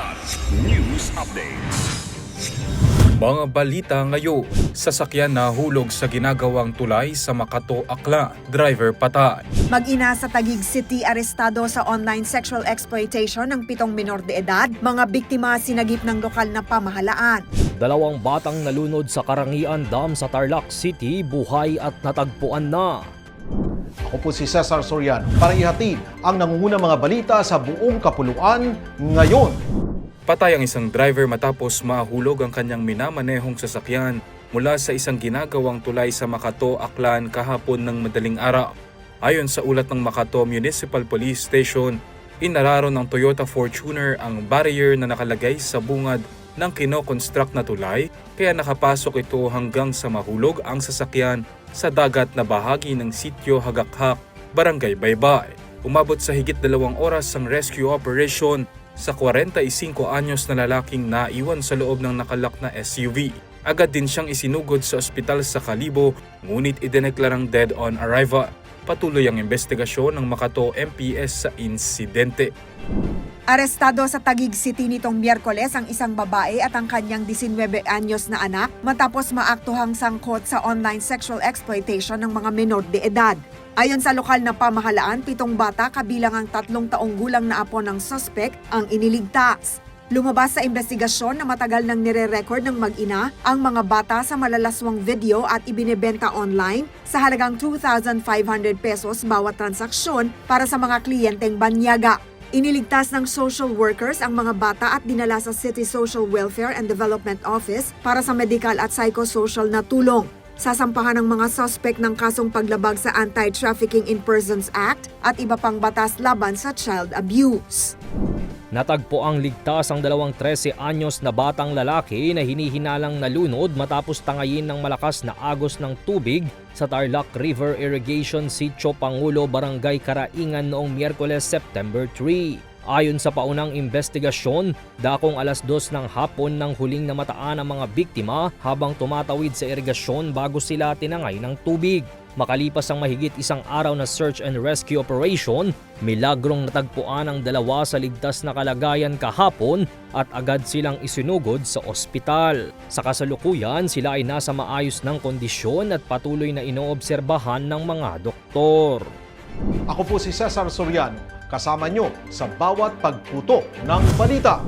Ulat News Updates. Mga balita ngayon, sasakyan na hulog sa ginagawang tulay sa Makato, Akla, driver patay. Mag-ina sa Taguig City arestado sa online sexual exploitation ng pitong minor de edad, mga biktima sinagip ng lokal na pamahalaan. Dalawang batang nalunod sa Karangian Dam sa Tarlac City, buhay at natagpuan na. Ako po si Cesar Soriano para ihatid ang nangungunang mga balita sa buong kapuluan ngayon. Patay ang isang driver matapos mahulog ang kanyang minamanehong sasakyan mula sa isang ginagawang tulay sa Makato, Aklan kahapon ng madaling araw. Ayon sa ulat ng Makato Municipal Police Station, inararo ng Toyota Fortuner ang barrier na nakalagay sa bungad ng kinokonstruct na tulay kaya nakapasok ito hanggang sa mahulog ang sasakyan sa dagat na bahagi ng sitio Hagakhak, Barangay Baybay. Umabot sa higit dalawang oras ang rescue operation sa 45 anyos na lalaking naiwan sa loob ng nakalak na SUV. Agad din siyang isinugod sa ospital sa Kalibo ngunit idineklarang dead on arrival. Patuloy ang investigasyon ng Makato MPS sa insidente. Arestado sa Taguig City nitong Miyerkules ang isang babae at ang kanyang 19 anyos na anak matapos maaktuhang sangkot sa online sexual exploitation ng mga menor de edad. Ayon sa lokal na pamahalaan, pitong bata kabilang ang tatlong taong gulang na apo ng suspect ang iniligtas. Lumabas sa investigasyon na matagal nang nire-record ng mag-ina ang mga bata sa malalaswang video at ibinebenta online sa halagang 2,500 pesos bawat transaksyon para sa mga kliyenteng banyaga. Iniligtas ng social workers ang mga bata at dinala sa City Social Welfare and Development Office para sa medical at psychosocial na tulong. Sasampahan ng mga suspect ng kasong paglabag sa Anti-Trafficking in Persons Act at iba pang batas laban sa child abuse. Natagpo ang ligtas ang dalawang 13 anyos na batang lalaki na hinihinalang nalunod matapos tangayin ng malakas na agos ng tubig sa Tarlac River Irrigation Sitio Pangulo, Barangay Karaingan noong Miyerkules, September 3. Ayon sa paunang investigasyon, dakong alas dos ng hapon nang huling namataan ang mga biktima habang tumatawid sa irigasyon bago sila tinangay ng tubig. Makalipas ang mahigit isang araw na search and rescue operation, milagrong natagpuan ang dalawa sa ligtas na kalagayan kahapon at agad silang isinugod sa ospital. Sa kasalukuyan, sila ay nasa maayos ng kondisyon at patuloy na inoobserbahan ng mga doktor. Ako po si Cesar Soriano, kasama nyo sa bawat pagputo ng balita.